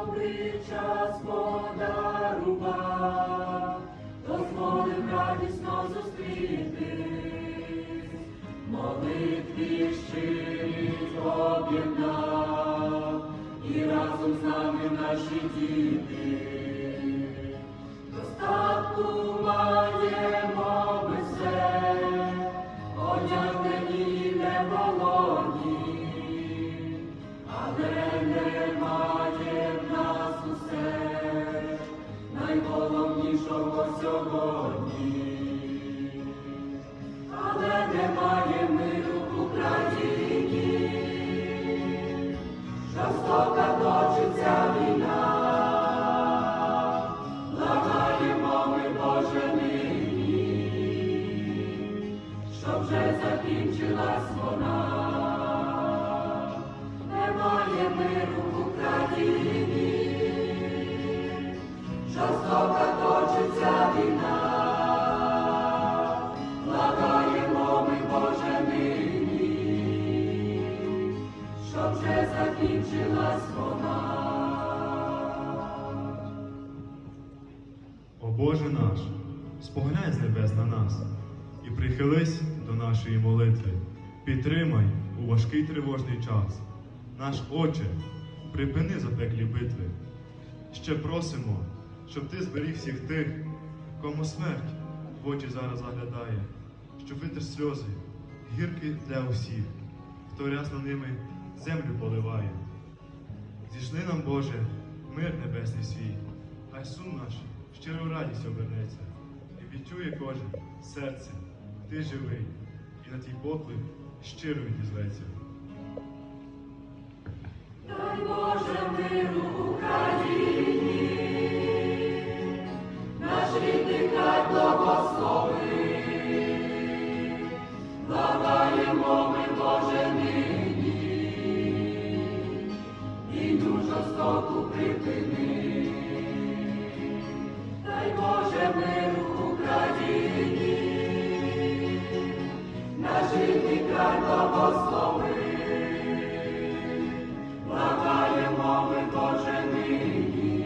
добрий час подарував, дозволив радісно зустрітись, молитві щирість об'єднав, і разом з нами наші діти. Достатку маємо ми все, одягнені не голодні, As tocas щоб вже закінчилась вона. О Боже наш, споглянь з небес на нас і прихились до нашої молитви. Підтримай у важкий тривожний час. Наш Отче, припини запеклі битви. Ще просимо, щоб ти зберіг всіх тих, кому смерть в очі зараз заглядає, щоб витер сльози, гірки для усіх, хто рясно ними землю поливає. Зійшли нам, Боже, мир небесний свій, хай сум наш щиро радість обернеться, і відчує кожен серце, ти живий, і на твій поклик щиро відізветься. Дай Боже миру Україні, наш рідний край благослови. Благаємо ми, Боже, жорстоку припини, дай Боже мир україні на житті край благослови, благаємо ми Боже нині,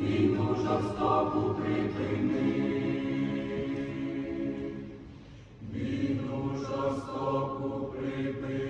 війну жорстоку припини. Війну жорстоку припини.